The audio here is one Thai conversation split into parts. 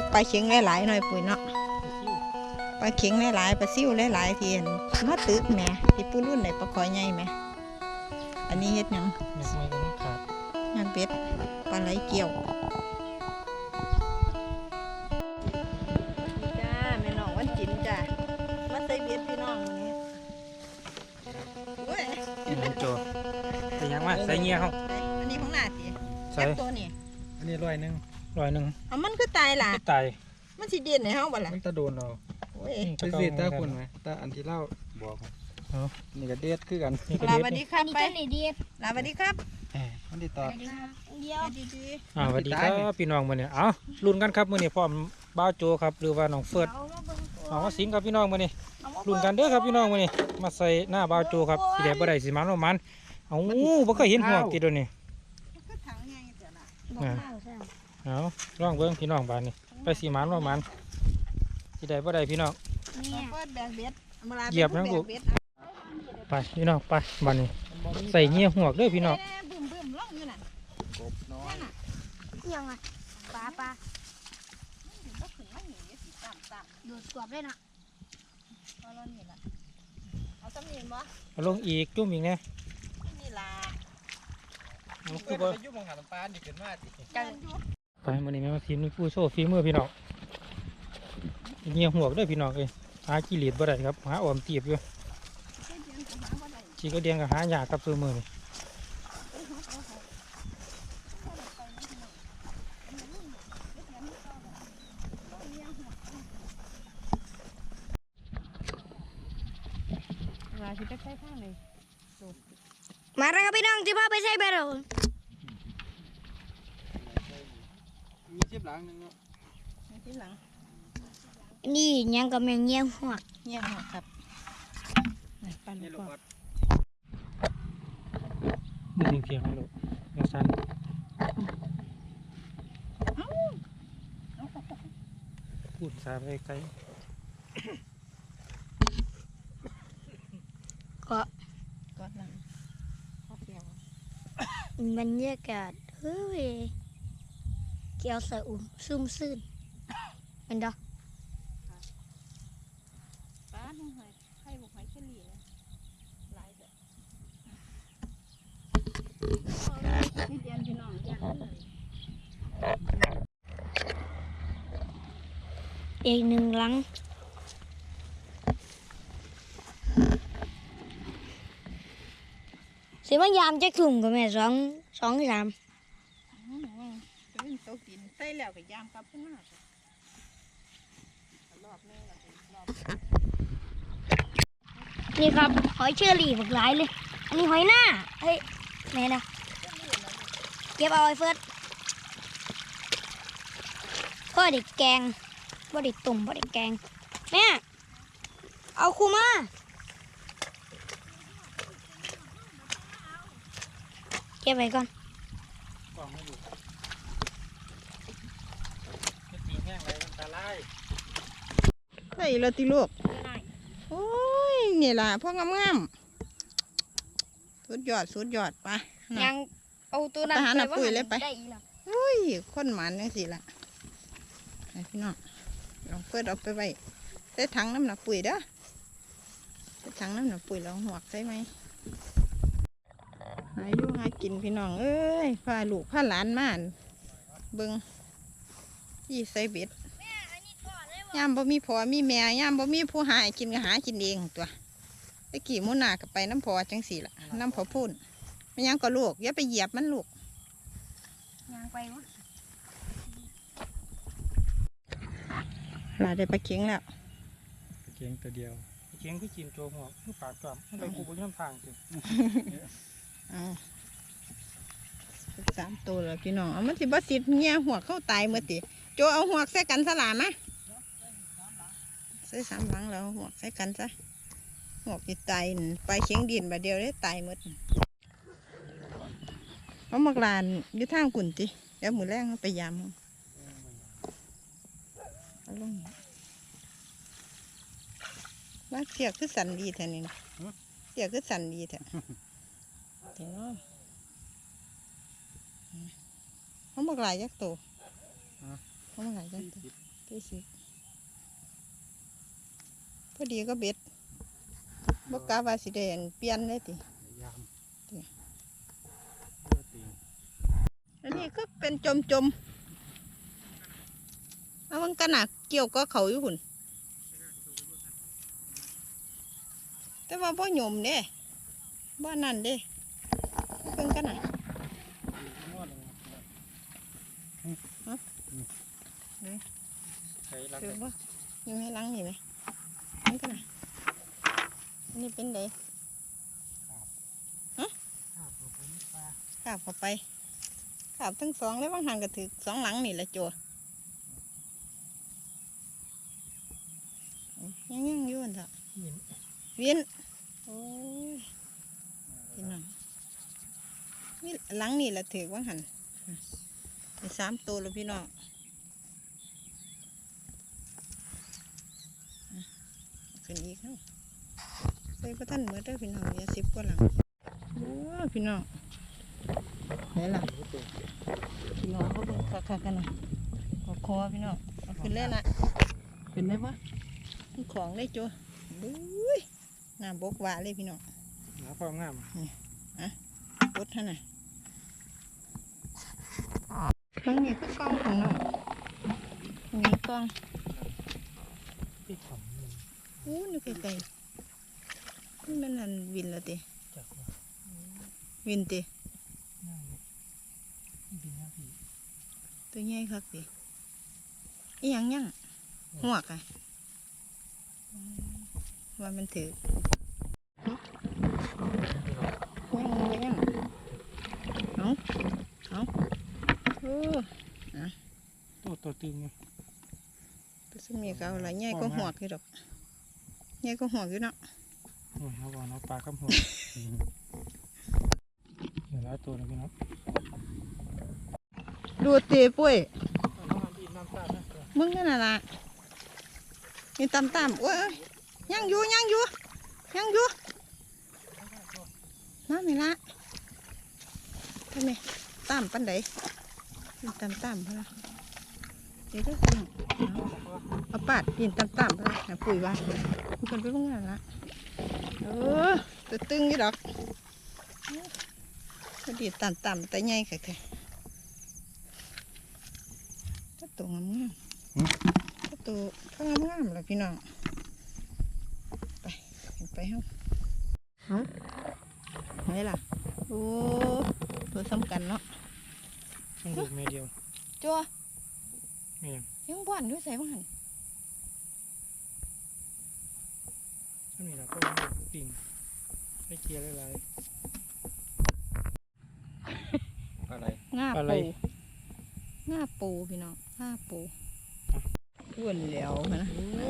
กปลาเข็งหลายๆหน่อยปุ๋ยเนาะปลาเข็งหลายๆปลาซิวหลายๆที่อั่นมาตึกแหมที่ปูรุ่นได้ปลาคอยใหญ่แหมอันนี้เฮ็ดหยังไม่ไม่ก็ไม่ขาดงานเป็ดปลาไหลเกี่ยวจ้าแม่น้องวันจินจ้ามาใส่เบ็ดพี่น้องมื้อนี้เว้ยเห็นโจแต่ยังว่าใส่เงี้ยเขาอันนี้ของหน้าสิใส่แคปตัวนี่อันนี้ร้อยหนึ่ง ร้อยหนึ่งเอามันคือตายล่ะ ไม่ตายมันสิเด่นให้เฮาบ่ล่ะมันตะโดนเราโอ้ยไปสิตาคุณไหมตาอันที่เล่าบอกนี่ก็เด็ดคือกันนี่ก็ลาเด็ดสวัสดีนี่ครับนี่ไปก็นี่ดีลาสวัสดีครับแหมมันติดต่อเดียวดีดีอ่าสวัสดีครับพี่น้องมื้อนี้เอ้าลุ้นกันครับมื้อนี้พร้อมบ้าวโจครับ หรือว่าน้องเฟิร์ดน้องว่าสิงครับพี่น้องมื้อนี้ลุ้นกันเด้อครับพี่น้องมื้อนี้มาใส่หน้าบ้าวโจครับสิได้บ่ได้สิมันว่ามันเอ้าบ่เคยเห็นหัวติดตัวนี้คือถังใหญ่ เดี๋ยวล่ะบอกข้าวใช่เอาลองเบิ่งพี่น้องบานนี้ไปสิมันว่ามันสิได้บ่ได้พี่น้อง เนี่ยเปิดแบกเบ็ดอามาลาเหยียบนะป็ลูผู้กแบเบ็ดไปพี่น้องไปบานนี้ใส่เงี้ยหัวกเด้อพี่น้องแบึ้มบึ้มล่องอยู่นั่นกบน้อยยังไงปลาปลาบ่ขึ้นมาหนีสิตามตามดูดกวบเลยนะพอเรานี่ล่ะเอาสำเนียงบ่เอาลงอีกจุ่มอีกแน่นี่ล่ะเอาคืคืออบ่ไปยุ่งมองหาลำปานดิขึ้นมาดิกันอยู่ไป มื้อนี้แม่มาทีมนี่ผู้โชว์ฝีมือพี่น้องเงี้ยหัวกเด้อพี่น้องเอ้ยหากิเลสบ่ได้ครับหาออมตีบอยู่เฮ็ดเดือนก็หาบ่ได้ชีก็เดียงกับหายากครับซื้อมือนี่เวลาสิไปใช้ข้างเลยมาแล้วครับพี่น้องที่พาไปใช้เบลล์ มีเจ็บหลังหนึงเนาะในที่หลังนี่ยังกับแมงเงี้ยหัวกเงียบหัวครับนี่ปั่นนี่ลูลูกกก่อวันดมือเทียงให้ลูกยังสั้นพูดสาไปไกลก็กอดหลังข้อเปรียวบรรยากาศเฮ้ย เกี่ยวสะอุ่มซุ่มซื่นเป็นดอกป้าหหอยไข่บุกหอยเชลี่นะหลายแบบนี่เดียนพี่น้องย่างเลยอีกหนึ่งหลังสิมายามจะถุ่มกับแม่สองสองสามอืมจะเป็นโต๊ะกินใส่แล้วก็ยามกลับขึ้นมาจ้ะรอบนึงแล้วก็รอบนี่ครับหอยเชอรี่บักหลายเลยอันนี้หอยหน้าเฮ้ยแม่นะเก็บเอาไอ้เฟิร์สพ่อเด็กแกงพ่อเด็กตุ่มพ่อเด็กแกงแม่เอาคูมาเก็บไว้ก่อน กล่องไม่อยู่ไม่ตีแห้ง ไรอันตรายใส่แล้วติลูกโอ้ยนี่ล่ะพวกงามๆสุดยอดสุดยอดไปนะยังเอาตัวนั้นไปหาหน้าปุ้ยเลยไปได้อีกแล้วเฮ้ยคนหมันนี่สิล่ะไอ้พี่น้องลองเปิดเอาไปไว้ใส่ถังน้ำหนักปุ๋ยเด้อใส่ถังน้ำหนักปุ๋ยลองหวกใส่ไหมหาอยู่หากินพี่น้องเอ้ยพาลูกพาหลานมาอั่นเบิงที่ใส่เบ็ด ยามบ่มีพ่อมีแม่ยามบ่มีผู้หาให้กินก็หากินเองตัวตะกี้หมุนาก็ไปน้ำพอจังสี่ล่ะน้ำพอพูนไม่ยังก็ลูกอย่าไปเหยียบมันลูกยังไปวะลาได้ปลาเข็งแล้วเกียงตัวเดียวเคียงคือกินโจหัวคือปากจอมมันไปกูบนย่ำทางสิเอาสามตัวแล้วพี่น้องเอามันสิบ่สิเงี้ยหัวเข้าตายเมื่อติโจเอาหัวใส่กันสลามะ ใส่สามหลังแล้วหัวใส่กันซะหัวจิตายนั่นไปเชียงดินบาเดียวได้ตายหมดเอามักลานยู่ทางกุ่นติเดี๋ยวมือแรงเอาไปยามเอาเอาลงว่าเสียคือสันดีแท้นี่เสียคือสันดีแท้เดี๋ยวเขาบอกหลายยักษ์โตเขามาขายยักันที่สิบ พอดีก็เบ็ดบกกาว่าสิเดนเปลี่ยนเลยติยามจริงเพื่อตีอันนี้ก็เป็นจมจมๆเอามันกันหนักเกี่ยวก็เขาอยู่หุ่น แต่ว่าบ่หยมเด้บ่นั่นเด้เพิ่งกันหนักใช้รักถือว่าอยู่ให้หลังนี่ไหมมันกันหนักอั นนี้เป็นเด้ข้าวผมปลาขาบเข้าไปขาบทั้งสองแล้วบางหันก็ถือสองหลังนี่แหละจัวยังยังอยู่อันเถอะเวียนโอ้ยพี่น้องนี่หลังนี่แหละถือว่าหันไปสามตัวแล้วพี่น้องอะขึ้นอีกแล้ว ใส่พระท่านเหมือนเด้อพี่น้องอย่าสิบกว่าหลังโอ้ยพี่น้องไหนล่ะพี่น้องเขาเบิ่งคักๆกันหน่อยกอคอพี่น้องเอาขึ้นเลยละขึ้นได้ปะมันของได้จัวบุ้ยน้ำบกหวาเลยพี่น้องหนาความงามกดท่านน่ะข้างนี้ก็กล้องของน้องข้างนี้กล้องที่ขำนี่อู้นี่ไกลๆนี่ มันอันวินและติจากว่าวินติง่ายดีนะพี่ตัวใหญ่คักติอีหยังยังหัวกอะอืมว่ามันถือยังยังเอาเอาโอ้ตัวตัวตึงไงตัวสมีเก่าละใหญ่ก็หัวกอยู่ดอกใหญ่ก็หัวกอยู่เนาะ โอ้ยเอาบ่เอาปลากับหัวเดี๋ยวหลายตัวนะพี่น้องดูเตีปุ้ยมึงนั่นน่ะล่ะนี่ตำตำโอ้ยยังอยู่ยังอยู่ยังอยู่น้ำนี่ละทำไมตำปันไดนี่ตำตำเพื่อเดี๋ยวเด้อพี่น้องเอาปาดดินตำตำเพื่อนะปุ๋ยว่าคุยกันไปมึงนั่นละ เออตัวตึงอยู่ดอกก็ดีตำตำแต่ใหญ่แค่ก็ตัวงามๆก็ตัวข้างงามๆเลยพี่น้อง ไปเห็นไปเฮาเฮาไหนล่ะ โอ้ตัวสำคัญเนาะต้องดูเมเดียวจัวแม่นยังบ้านด้วยใส่บ้านถ้ามีเรา ก็ปิ่ง ไม่เกียร์หลายอะไร ง่าอะไร ปูง่าปูพี่น้องง่าปูอ้วนแล้วนะเอ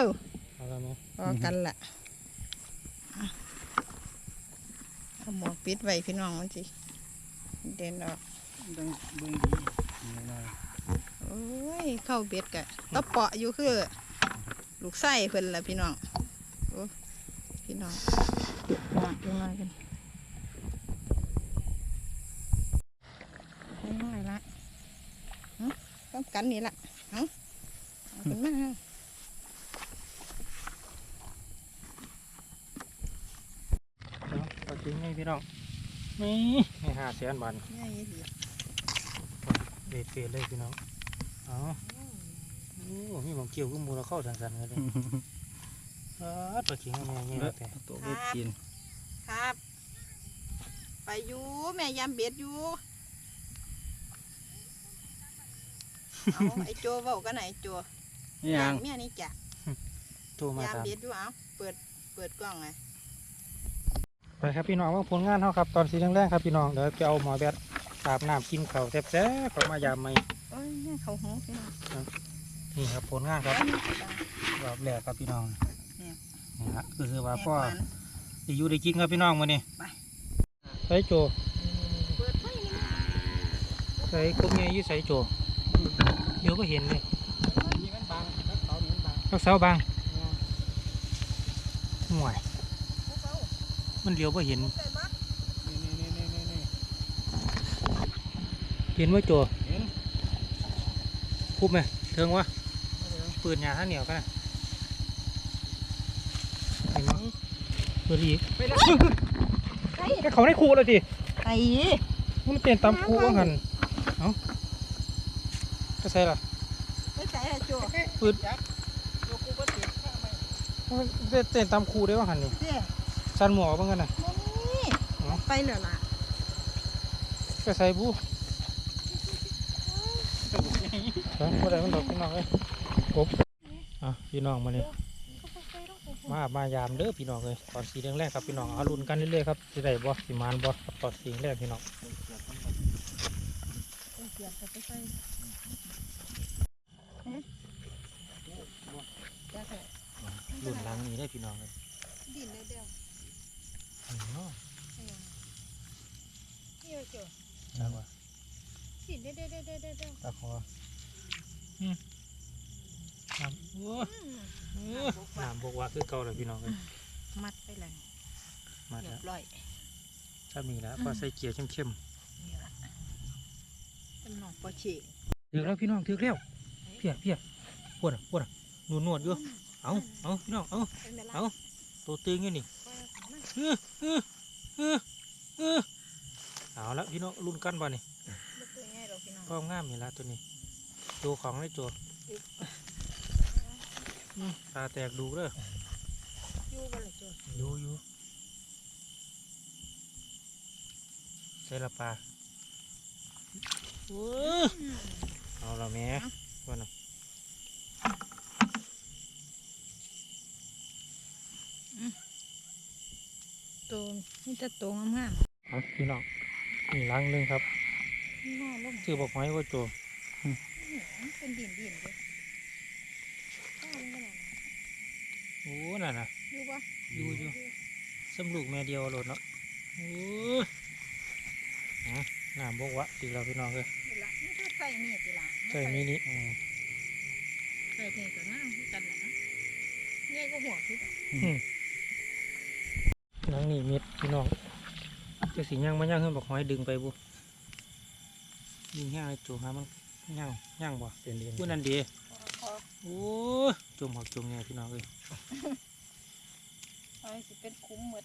อๆเอาละไหมพอกันละอะเอาหมวกปิดไว้พี่น้องมันสิเด่นออกต้องเบิ่งดีนี่หน่อยโอ้ยเข้าเบ็ดกะตะเปาะอยู่คือ ลูกไส้เพิ่นละพี่น้องโอ้พี่ น้องมาดูมากันน้อยๆละเอ้าต้องกันนี่ละเอ้าเอาขึ้นมาเอ้าเอาปลาจริงไงพี่น้องนี่ให้ห้าแสนบาทง่ายดีเด็ดเปลี่ยนเลยพี่น้อง เอาโอ้มีหมองเกี่ยวกับหมูเราเข้าสันๆเลย เด้ออาปลาจริงอะไรเงี้ยแต่ตัวเบ็ดกินครับ ไปอยู่แม่ยามเบ็ดอยู่เอาไอ้โจเว้ากันไหนโจนี่ยังเมียนี่จ้ะโทรมายามเบ็ดอยู่เอาเปิดเปิดกล้องไงไปครับพี่น้องว่าผลงานเขาครับตอนสีแรกๆครับพี่น้องเดี๋ยวจะเอาหมอแบดอาบน้ำกินเขาแซ่บๆเขามายามใหม่โอ้ยแม่เขาหูพี่น้องนี่ครับผลงานครับโอ้ยนี่ก็ได้รอบแรกครับพี่น้อง นี่ยนี่ฮะคือคือว่าแม่พ่อมันได้อยู่ได้กินครับพี่น้องมานี่ไปใส่โจเปิดไฟนี่ใส่กุ๊กเนี่ยยี่ใส่โจเดี๋ยวก็เห็นเลยนี่มันบางแล้วเขานี่มันบางรักเสาบางห่วยภูเขามันเดียวก็เห็นได้บ่นี่นี่นี่นี่นี่เห็นว่าโจเห็นคุบไหมเทิงวะปืนยาท่าเหนียวกันนะเห็นไหม ปืนอีกไปละก็เขาได้คูแล้วทีไอ้มันเต้นตามคูว่าหันเอ้าก็ใช่ล่ะไม่ใส่อะจั่วปืนตัวกูก็ติดข้าไม่มันเต้นตามคูได้ว่าหันนี่เจ้ชันหมวกบ้างกันนะบ่มีไปแล้วล่ะก็ใส่บูเฮ้ยบ่ได้มันดอกพี่น้องเอ้ยกบอะพี่น้องมาเนี่ย มามายามเด้อพี่น้องเลยตอนสีแดงแรกครับพี่น้องเอาลุ้นกันเรื่อยๆครับสิได้บ่สิมานบ่ครับตอนสีแรกพี่น้องลุ้นหลังนี้ได้อพี่น้องเลยดินเดียว อืมเนาะ ๆนี่จั่ว จังว่า ดินเดียวๆๆๆ ตาคออืมน้ำโอ้ยเออน้ำบอกว่า คือเก่าเลยพี่น้องเลยๆมัดไปเลยมาเรียแล้วบร้อยถ้ามีแล้วพอใส่เกียร์เข้มนี่ล่ะเป็นน้องปอฉีกๆถึงแล้วพี่น้องถึงแล้วเพียเพียปวดอะปวดอะนวดนวดๆอยู่เอาเอาพี่น้องเอาเป็นเวลาเอาตัวตึงอยู่นี่ปล่อยออกมาเออเออเออเออเอาละพี่น้องรุ่นกันบ่นี่บ่ตัวใหญ่ดอกพี่น้องก็งามนี่ละตัวนี้ตัวของได้ตัวอืมตาแตกดูเด้อ อยู่บ่ล่ะจั่วอยู่อยู่ใส่ละปลาโอ้ยเอาละแม่ว่าน่ะตัวมีแต่ตัวงามเอาพี่น้องนี่ล้างหนึงครับๆงอลงซื้อบอกไม้ว่าตัวมันเป็นดินดินเลยข้าวมันขนาดนั้น โอ้นั่นน่ะอยู่ปะอยู่อยู่สำลูกแม่เดียวโหลดเนาะโอ้ยอะน้ำบกวะตีเราพี่น้องเลยนี่ละนี่คือใส่นี่ติละใส่มินิอืมใส่นี่ก็งามคือกันล่ะนะใหญ่ก็หัวคือหนังนี่เม็ดพี่น้องจะสีย่างมาย่างขึ้นบอกหอยดึงไปบุยิงย่างไอ้จูหามันย่างย่างบ่เป็นเรียนพูดนั่นดี โอ้ยจมหักจมเนี่ยพี่น้องเลยเอาสิเป็นคุ้มหมด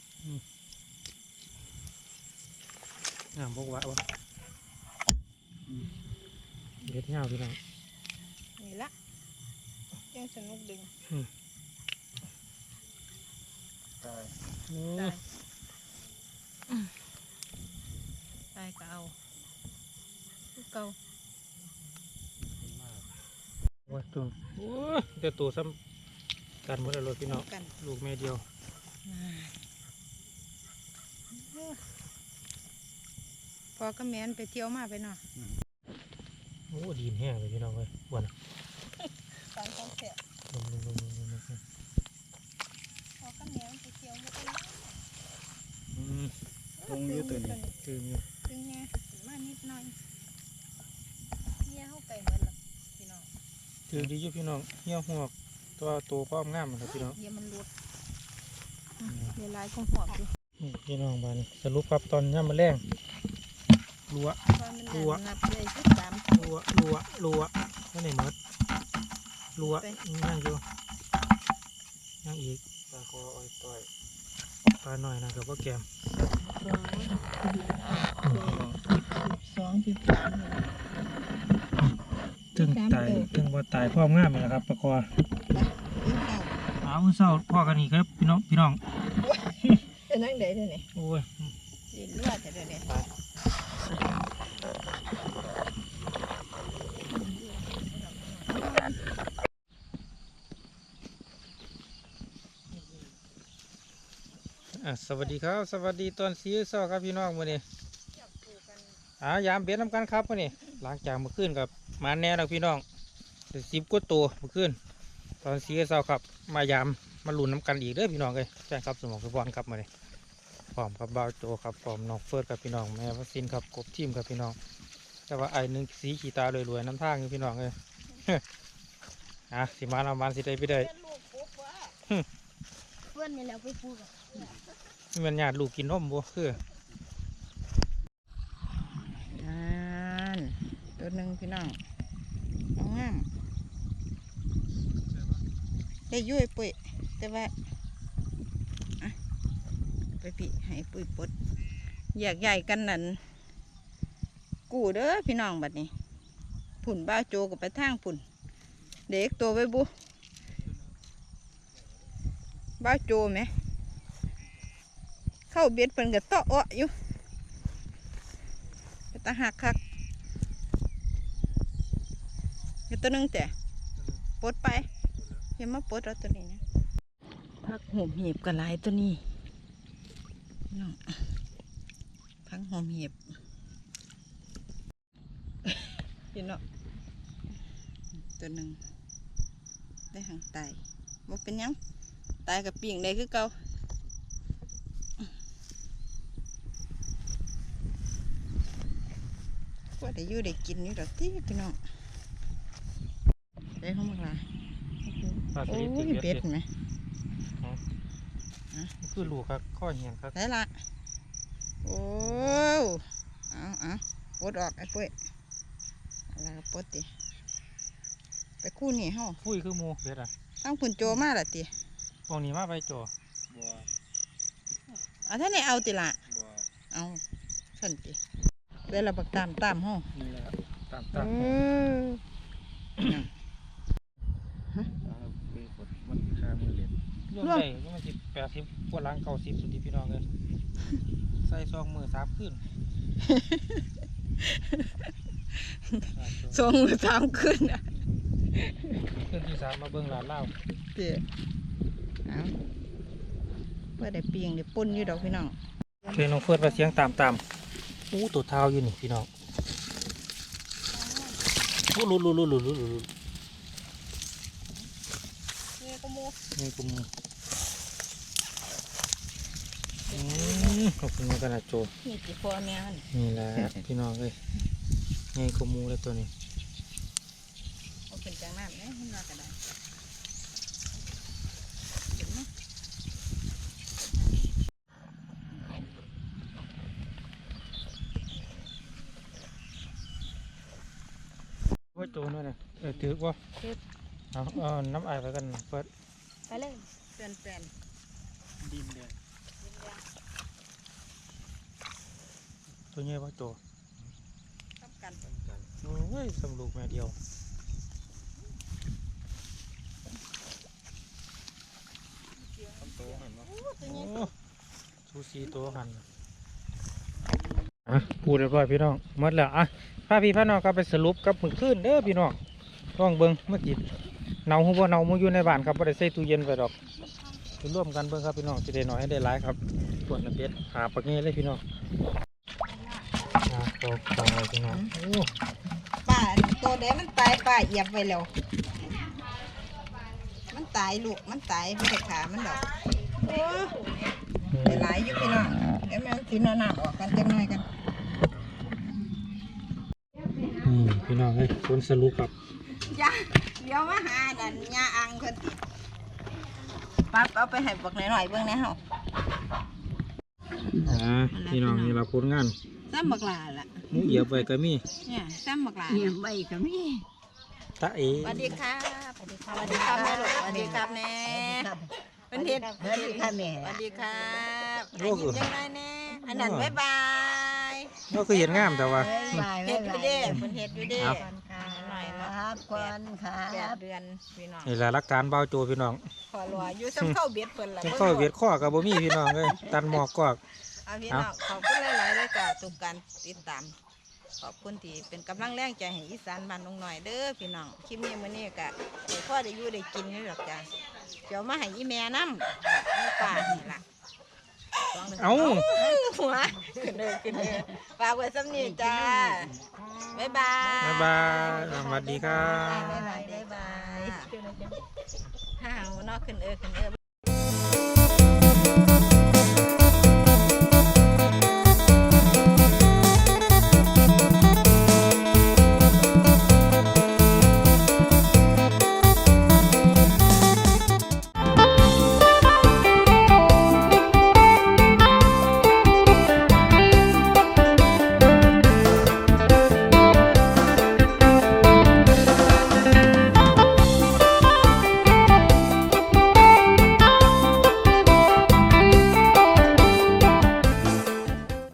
น้ำบกวะวะเด็ดย่างพี่น้องนี่ละยังสนุกดึงตายโอ้ได้ยได้ก็เอาคือเก่า โอ้ยจมโอ้ยเดี๋ยวตัวซ้ำกันหมดแล้วเลยพี่น้องกัน ลูกแม่เดียว พอก็แม่นไปเที่ยวมาไปเนาะโอ้ดีนแห้งเลยพี่น้องเลยวันตอนของแสบลงลงลงลงลงลงพอก็แม่นไปเที่ยวมาไปเนาะอืมตรงอยู่ตัวนี้ตื่นอยู่ตึงแง่ขึ้นมานิดหน่อยเนี่ยเข้าไก่เหมือนหรอพี่น้อง ตื่นดีอยู่พี่น้องเหี่ยวหัวกตัวตัวพร้อมงามเลยพี่น้องเดี๋ยวมันหลุดเดี๋ยวลายของหอบอยู่นี่พี่น้องบ้านสรุปครับตอนย่ามมาแรงรัวตอนมันรัวนับเลยสิบสามรัวรัวรัวนั่นไหนหมดรัวย่างอยู่ย่างอีกตาคออ้อยต่อยปลาหน่อยนะครับว่าแกมสองสิบสาม ตึงตายตึงว่าตายพร้อมงามเลยนะครับปลาคอเอามื้อเศร้าพ่อกันนี่ครับพี่น้องพี่น้องเป็นนั่งเดี๋ยวนี่โอ้ยเลือดแต่เดี๋ยวนี้อะสวัสดีครับ สวัสดีตอนสีเศร้าครับพี่น้องวันนี้อ่ายามเบ็ดน้ำกันครับวันนี้หลังจากเมื่อคืนกับ มาแน่แล้วพี่น้องสิบกว่าตัวเมื่อคืนตอนสีเศร้าครับ มายามมาลุ้นน้ำกันอีกเด้อพี่น้องเลยใช่ครับสมองสปอนครับมาเนี่ยพร้อมกับบ่าวโจครับพร้อมน้องเฟิร์สกับพี่น้องแม่วัสินครับกบทีมครับพี่น้อง แต่ว่าไอ้หนึ่งสีขีตารวยๆน้ำทางอยู่พี่น้องเลยอะสิมาลำบานสิได้ไปได้เพื่อนนี่แหล้วไปพูดกับนี่มันญาติลูกกินนมบ่คือ อ่าน ตัวหนึ่งพี่น้องเอางามได้ยุ่ยปุ๋ยแต่ว่าไปพี่ให้ปุ๋ยปดอยากใหญ่กันนั่นกูเด้อพี่น้องบัดนี้ผุ่นบ้าโจกับไปทางผุ่น เด็กตัวไว้บุบ้าโจไหม เข้าเบ็ดเพิ่นก็เตาะอ้ออยู่ไปตาหักคักเฮ็ด ตัวหนึงแต่ปดไปย่ามาปดเอาตัวนี้นะพักหอมเหีบกันหลายตัวนี้น้องพักหอมเหีบพี่น้องตัวหนึ่งได้หางตายบ่เป็นยังตายกับปีงได้คือเก่าว่าได้ยู่ได้กินอยู่ดอกที่พี่น้อง ได้เข้ามาละปลาสโอ้ลิดยติดเป็เบ็ดดไหมคือลูกครับข้อเหียงครับได้ละโอ้เอาเอาปลดออกไอ้ปุ้ยอะไรก็ปลดติไปคู่นี่เฮาฟุ้ยคือหมูเบ็ดอะตั้งคุณโจมาละติตรงนี้มาไปโจบัวเอาท่านไหนเอาติละบัวเอาสั่นติเดี๋ยวเราบักตามตามเฮานี่แหละตามเอตามอ เอาไปกดมันคามือเหรียญรวม ได้ก็มันสิแปดสิบกว่าหลังเก้าสิบสุดที่พี่น้องเลยใส่ซองมือสามขึ้นสองมือสามขึ้นอะขึ้นที่สามมาเบิ่งหลานเล่าเจ๊เอาเพื่อได้เปียงได้ปุ่นอยู่ดอกพี่น้องเคยน้องเพื่อนมาเสียงตามตามอู้ตัวเท้าอยู่นี่พี่น้องอู้ลุลุลุลุลุลุลุนี่ก็มู นี่กุมอืมขอบคุณมากกันนะโจนี่กี่พ่อแม่มันนี่แหละพี่น้องเลยไงกุมูเลยตัวนี้เอาขึ้นจากน้ำเนี่ยมันน่าจะได้เห็นไหมว่าโจนั่นน่ะเออถือว่าเอาเอาน้ำไอายไปกันเปิด ไปเลยเปลี่ยนเปลี่ยนดินแดงตัวนี้ว่าโจทับกันโอ้ยสำลูกแม่เดียวทำโตหันวะโอ้ตัวนี้โอ้ชูสีตัวหันอะพูดเรียบร้อยพี่น้องหมดแล้วอะพาพี่พาน้องก็ไปสรุปกับมือขึ้นเด้อพี่น้องลองเบิ่งเมื่อกี้ เนาหัวเนามันอยู่ในบ้านครับไม่ได้ใส่ตู้เย็นไปดอกไปร่วมกันเบิ่งครับพี่น้องจะได้น้อยให้ได้หลายครับปวดระเบียดหาปักเงี้ยเลยพี่น้องอะโอ้ตายพี่น้องโอ้ป้าตัวเด็มันตายป้าเหยียบไว้แล้ว มันตายลูกมันตายไม่ได้ขามันดอกโอ้ได้หลายอยู่พี่น้องเดี๋ยวแม่มันกินเอาน้ำออกกันจังหน่อยกันนี่พี่น้องเอ้ยคนสรุปครับ ยา เดี๋ยวมาหาดันยาอังคนติปั๊บเอาไปให้บักหน่อยๆเบิ่งแหน่เฮาอ่าพี่น้องนี่เราผลงานซ้ำบักหลาล่ะหมูเหยียบไว้ก็มีเนี่ยซ้ำบักหลาเนี่ยใบก็มีตาเอสวัสดีครับสวัสดีครับสวัสดีครับแม่ลูกสวัสดีครับแน่เป็นเฮ็ดสวัสดีค่ะแม่สวัสดีครับอันนี้ยังไงแน่อันนั้นบ๊ายบายก็คือเห็นงามแต่ว่าเฮ็ดอยู่เด้เพิ่นเฮ็ดอยู่เด้ครั บหน่อยคเนาะรับควันครัแปดบเดือนพี่น้องนี่แหละรักการเบาโจพี่น้องขอรัวอยู่ซ้ำเข้าเบ็ดเพิ่นล่ะเป็นข้อเวียดข้อกับบ่มีพี่น้องเลยตันหมอกกอก เอาพี่น้องขอบคุณหลายๆเลยจ้ะทุกการติดตาม ขอบคุณที่เป็นกำลังแรงใจให้อีสานบ้านนงหน่อยเด้อพี่น้องคลิปนี้มื้อนี้ก็ให้พ่อได้อยู่ได้กินนี่หรอกจ้ะเดี๋ยวมาให้อีแม่นำนี่ป่านี่ล่ะ เอ้าหัวขึ้นเด้อขึ้นเด้อฝากไว้สำนี้จ้าบ๊ายบายบ๊ายบายสวัสดีครับบ๊ายบายบ๊ายบายห้าวเนอกขึ้นเออขึ้นเออ